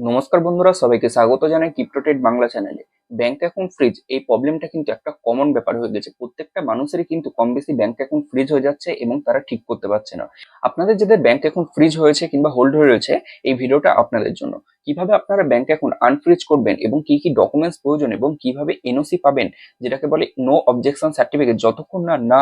নমস্কার বন্ধুরা সবাইকে স্বাগত জানাই ক্রিপ্টোটেড বাংলা চ্যানেলে ব্যাংক অ্যাকাউন্ট ফ্রিজ এই প্রবলেমটা কিন্তু একটা কমন ব্যাপার হয়ে গেছে। প্রত্যেকটা মানুষেরই কিন্তু কম বেশি ব্যাংক অ্যাকাউন্ট ফ্রিজ হয়ে যাচ্ছে এবং তারা ঠিক করতে পারছে না। আপনাদের যাদের ব্যাংক অ্যাকাউন্ট ফ্রিজ হয়েছে কিংবা হোল্ড হয়ে রয়েছে, এই ভিডিওটা আপনাদের জন্য। কীভাবে আপনারা ব্যাংক অ্যাকাউন্ট আনফ্রিজ করবেন এবং কি কি ডকুমেন্টস প্রয়োজন এবং কীভাবে এনওসি পাবেন, যেটাকে বলে নো অবজেকশন সার্টিফিকেট যতক্ষণ না না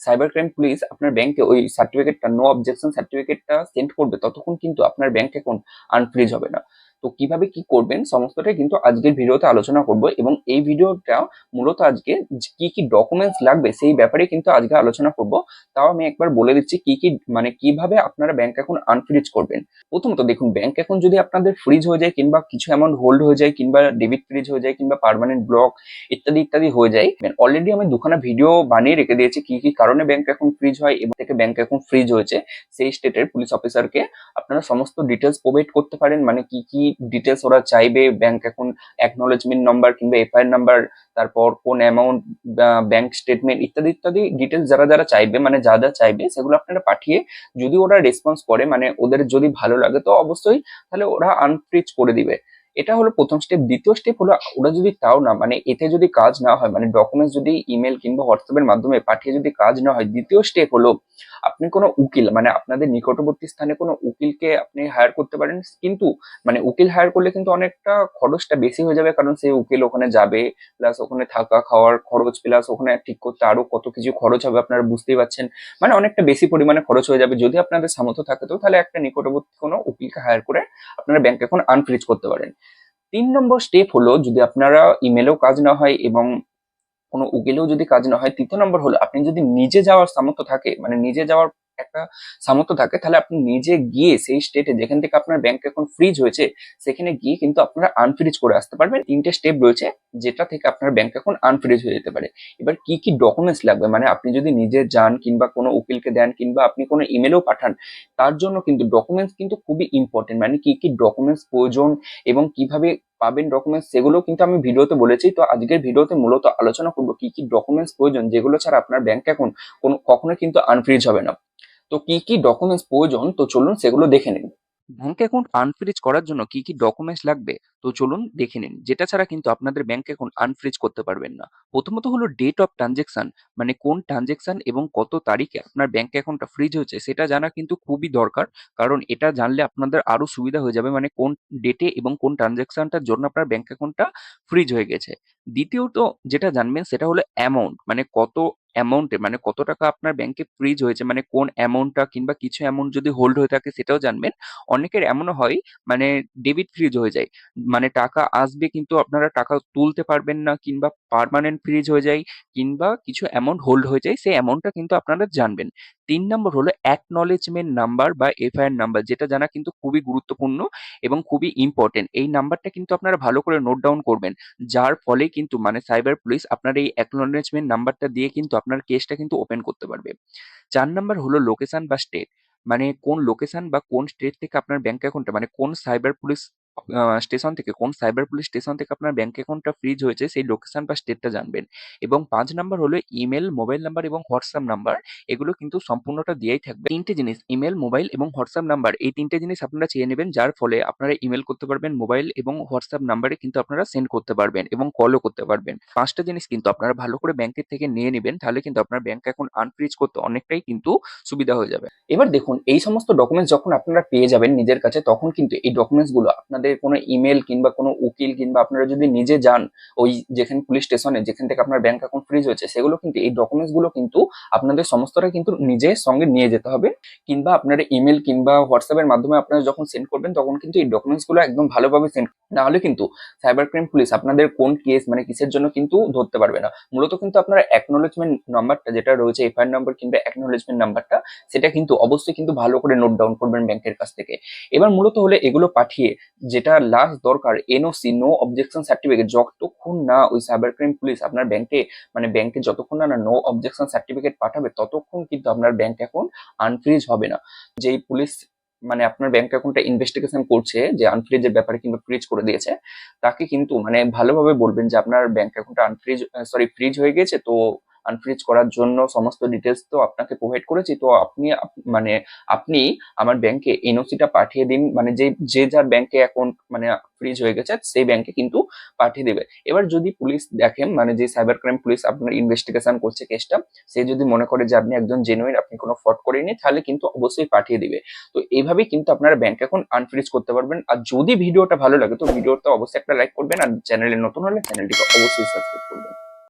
সাইবার ক্রাইম পুলিশ আপনার ব্যাংকে ওই সার্টিফিকেটটা নো অবজেকশন সার্টিফিকেটটা সেন্ড করবে, ততক্ষণ কিন্তু আপনার ব্যাংক অ্যাকাউন্ট আনফ্রিজ হবে না। তো কীভাবে কি করবেন, সমস্তটাই কিন্তু আজকের ভিডিওতে আলোচনা করব। এবং এই ভিডিওটা মূলত আজকে কি কি ডকুমেন্টস লাগবে সেই ব্যাপারে কিন্তু আজকে আলোচনা করব। তাও আমি একবার বলে দিচ্ছি কি কি মানে কীভাবে আপনারা ব্যাংক অ্যাকাউন্ট আনফ্রিজ করবেন। প্রথমত দেখুন ব্যাংক অ্যাকাউন্ট যদি আপনাদের ফ্রিজ হয়ে যায় কিংবা কিছু অ্যামাউন্ট হোল্ড হয়ে যায় কিংবা ডেবিট ফ্রিজ হয়ে যায় কিংবা পার্মানেন্ট ব্লক ইত্যাদি ইত্যাদি হয়ে যায় অলরেডি আমি দুখানা ভিডিও বানিয়ে রেখে দিয়েছি কি কি কারণে ব্যাংক অ্যাকাউন্ট ফ্রিজ হয় এবং থেকে ব্যাংক অ্যাকাউন্ট ফ্রিজ হয়েছে। সেই স্টেটের পুলিশ অফিসারকে আপনারা সমস্ত ডিটেলস প্রোভাইড করতে পারেন। মানে কি কি ডিটেলস ওরা চাইবে ব্যাংক অ্যাকাউন্ট অ্যাকনোলেজমেন্ট নাম্বার কিংবা এফআইআর নাম্বার তারপর কোন অ্যামাউন্ট ব্যাংক স্টেটমেন্ট ইত্যাদি ইত্যাদি ডিটেলস যারা যারা চাইবে মানে যা যা চাইবে, সেগুলো আপনারা পাঠিয়ে যদি ওরা রেসপন্স করে মানে ওদের যদি ভালো লাগে, তো অবশ্যই তাহলে ওরা আনফ্রিজ করে দিবে। এটা হলো প্রথম স্টেপ দ্বিতীয় স্টেপ হলো ওরা যদি তাও না মানে এতে যদি কাজ না হয় মানে ডকুমেন্টস যদি ইমেল কিংবা হোয়াটসঅ্যাপের মাধ্যমে পাঠিয়ে যদি কাজ না হয়, দ্বিতীয় স্টেপ হলো আপনি কোনো উকিল মানে আপনাদের নিকটবর্তী স্থানে কোনো উকিলকে আপনি হায়ার করতে পারেন, কিন্তু মানে উকিল হায়ার করলে কিন্তু অনেকটা খরচটা বেশি হয়ে যাবে, কারণ সেই উকিল ওখানে যাবে প্লাস ওখানে থাকা খাওয়ার খরচ প্লাস ওখানে ঠিক করতে আরও কত কিছু খরচ হবে আপনারা বুঝতেই পারছেন। মানে অনেকটা বেশি পরিমাণে খরচ হয়ে যাবে। যদি আপনাদের সামর্থ্য থাকে তো, তাহলে একটা নিকটবর্তী কোনো উকিলকে হায়ার করে আপনারা ব্যাংক এখন আনফ্রিজ করতে পারেন। তিন নম্বর স্টেপ হলো যদি আপনারা ইমেলেও কাজ না হয় এবং কোনো উকিলেও যদি কাজ না হয়, তৃতীয় নম্বর হলো আপনি যদি নিজে যাওয়ার সামর্থ্য থাকে মানে নিজে যাওয়ার একটা সামর্থ্য থাকে, তাহলে আপনি নিজে গিয়ে সেই স্টেটে যেখান থেকে আপনার ব্যাংক অ্যাকাউন্ট ফ্রিজ হয়েছে, সেখানে গিয়ে কিন্তু আপনারা আনফ্রিজ করে আসতে পারবেন। তিনটে স্টেপ রয়েছে, যেটা থেকে আপনার ব্যাংক অ্যাকাউন্ট আনফ্রিজ হয়ে যেতে পারে। এবার কি কি ডকুমেন্টস লাগবে? মানে আপনি যদি নিজে যান কিংবা কোনো উকিলকে দেন কিংবা আপনি কোনো ইমেলও পাঠান, তার জন্য কিন্তু ডকুমেন্টস কিন্তু খুবই ইম্পর্টেন্ট মানে কি কি ডকুমেন্টস প্রয়োজন এবং কীভাবে পাবেন ডকুমেন্টস সেগুলো কিন্তু আমি ভিডিওতে বলেছি। তো আজকের ভিডিওতে মূলত আলোচনা করব কি কি ডকুমেন্টস প্রয়োজন, যেগুলো ছাড়া আপনার ব্যাংক অ্যাকাউন্ট কোনো কখনো কিন্তু আনফ্রিজ হবে না। তো কি কি ডকুমেন্টস প্রয়োজন? তো চলুন সেগুলো দেখে নিন। ব্যাংক অ্যাকাউন্ট আনফ্রিজ করার জন্য কি কি ডকুমেন্টস লাগবে? তো চলুন দেখে নিন। যেটা ছাড়া কিন্তু আপনাদের ব্যাংক অ্যাকাউন্ট আনফ্রিজ করতে পারবেন না। প্রথমত হলো ডেট অফ ট্রানজেকশন মানে কোন ট্রানজেকশন এবং কত তারিখে আপনার ব্যাংক অ্যাকাউন্টটা ফ্রিজ হয়েছে, সেটা জানা কিন্তু খুবই দরকার। কারণ এটা জানলে আপনাদের আরও সুবিধা হয়ে যাবে মানে কোন ডেটে এবং কোন ট্রানজেকশনটার জন্য আপনার ব্যাংক অ্যাকাউন্টটা ফ্রিজ হয়ে গেছে। দ্বিতীয়ত যেটা জানবেন, সেটা হলো অ্যামাউন্ট মানে কত অ্যামাউন্টে মানে কত টাকা আপনার ব্যাংকে ফ্রিজ হয়েছে মানে কোন অ্যামাউন্টটা কিংবা কিছু অ্যামাউন্ট যদি হোল্ড হয়ে থাকে সেটাও জানবেন। অনেকের এমনও হয় মানে ডেবিট ফ্রিজ হয়ে যায়। মানে টাকা আসবে কিন্তু আপনারা টাকা তুলতে পারবেন না কিংবা পার্মানেন্ট ফ্রিজ হয়ে যায় কিংবা কিছু অ্যামাউন্ট হোল্ড হয়ে যায়, সেই অ্যামাউন্টটা কিন্তু আপনারা জানবেন। তিন নম্বর হলো অ্যাকনলেজমেন্ট নাম্বার বা এফআইআর নাম্বার যেটা জানা কিন্তু খুবই গুরুত্বপূর্ণ এবং খুবই ইম্পর্টেন্ট এই নাম্বারটা কিন্তু আপনারা ভালো করে নোট ডাউন করবেন। যার ফলে কিন্তু মানে সাইবার পুলিশ আপনার এই অ্যাকনলেজমেন্ট নাম্বারটা দিয়ে কিন্তু আপনার কেসটা কিন্তু ওপেন করতে পারবে। চার নাম্বার হলো লোকেশন বা স্টেট মানে কোন লোকেশন বা কোন স্টেট থেকে আপনার ব্যাংক অ্যাকাউন্টটা মানে কোন সাইবার পুলিশ স্টেশন থেকে, কোন সাইবার পুলিশ স্টেশন থেকে আপনার ব্যাংক অ্যাকাউন্টটা ফ্রিজ হয়েছে, সেই লোকেশন বা স্টেটটা জানবেন। এবং পাঁচ নাম্বার হলো ইমেল মোবাইল নাম্বার এবং হোয়াটসঅ্যাপ নাম্বার এগুলো কিন্তু সম্পূর্ণটা দিয়েই থাকবে। তিনটে জিনিস ইমেল মোবাইল এবং হোয়াটসঅ্যাপ নাম্বার এই তিনটে জিনিস আপনারা চেয়ে নেবেন, যার ফলে আপনারা ইমেল করতে পারবেন মোবাইল এবং হোয়াটসঅ্যাপ নাম্বারে কিন্তু আপনারা সেন্ড করতে পারবেন এবং কলও করতে পারবেন। পাঁচটা জিনিস কিন্তু আপনারা ভালো করে ব্যাংকের থেকে নিয়ে নেবেন, তাহলে কিন্তু আপনার ব্যাংক অ্যাকাউন্ট আনফ্রিজ করতে অনেকটাই কিন্তু সুবিধা হয়ে যাবে। এবার দেখুন, এই সমস্ত ডকুমেন্টস যখন আপনারা পেয়ে যাবেন নিজের কাছে, তখন কিন্তু এই ডকুমেন্টসগুলো আপনাদের কোনো ইমেল কিংবা কোনো উকিল কিংবা আপনারা যদি নিজে যান ওই যেখানে পুলিশ স্টেশনে যেখান থেকে আপনার ব্যাংক অ্যাকাউন্ট ফ্রিজ হয়েছে, সেগুলো কিন্তু, এই ডকুমেন্টসগুলো কিন্তু আপনাদের সমস্তটা কিন্তু নিজের সঙ্গে নিয়ে যেতে হবে। কিংবা আপনারা ইমেল কিংবা হোয়াটসঅ্যাপের মাধ্যমে আপনারা যখন সেন্ড করবেন, তখন কিন্তু এই ডকুমেন্টসগুলো একদম ভালোভাবে সেন্ড না হলে কিন্তু সাইবার ক্রাইম পুলিশ আপনাদের কোন কেস মানে কিসের জন্য কিন্তু ধরতে পারবে না। মূলত কিন্তু আপনারা অ্যাকনোলেজমেন্ট নাম্বারটা যেটা রয়েছে এফআইআর নাম্বার কিংবা অ্যাকনোলেজমেন্ট নাম্বারটা সেটা কিন্তু অবশ্যই কিন্তু ভালো করে নোট ডাউন করবেন ব্যাংকের কাছ থেকে। এবার মূলত হলে এগুলো পাঠিয়ে যেটা লাস্ট দরকার এনওসি নো অবজেকশন সার্টিফিকেট যতক্ষণ না ওই সাইবার ক্রাইম পুলিশ আপনার ব্যাংকে মানে ব্যাংকে যতক্ষণ না নো অবজেকশন সার্টিফিকেট পাঠাবে, ততক্ষণ কিন্তু আপনার ব্যাংক অ্যাকাউন্ট আনফ্রিজ হবে না। যেই পুলিশ মানে আপনার ব্যাংক অ্যাকাউন্টটা ইনভেস্টিগেশন করছে, যে আনফ্রিজের ব্যাপারে কিন্তু ফ্রিজ করে দিয়েছে, তাকে কিন্তু মানে ভালোভাবে বলবেন যে আপনার ব্যাংক অ্যাকাউন্টটা আনফ্রিজ সরি ফ্রিজ হয়ে গেছে, তো আনফ্রিজ করার জন্য সমস্ত ডিটেলস তো আপনাকে প্রোভাইড করেছি। তো আপনি মানে আপনি আমার ব্যাংকে এনওসিটা পাঠিয়ে দিন। মানে যে যে যার ব্যাংকে অ্যাকাউন্ট মানে ফ্রিজ হয়ে গেছে, সেই ব্যাংকে কিন্তু পাঠিয়ে দেবে। এবার যদি পুলিশ দেখেন মানে যে সাইবার ক্রাইম পুলিশ আপনার ইনভেস্টিগেশন করছে কেসটা সে যদি মনে করে যে আপনি একজন জেনুইন আপনি কোনো ফ্রড করেনি তাহলে কিন্তু অবশ্যই পাঠিয়ে দিবে। তো এইভাবেই কিন্তু আপনারা ব্যাংক অ্যাকাউন্ট আনফ্রিজ করতে পারবেন। আর যদি ভিডিওটা ভালো লাগে, তো ভিডিওটা অবশ্যই একটা লাইক করবেন। আর চ্যানেলে নতুন হলে চ্যানেলটিকে অবশ্যই সাবস্ক্রাইব করবেন।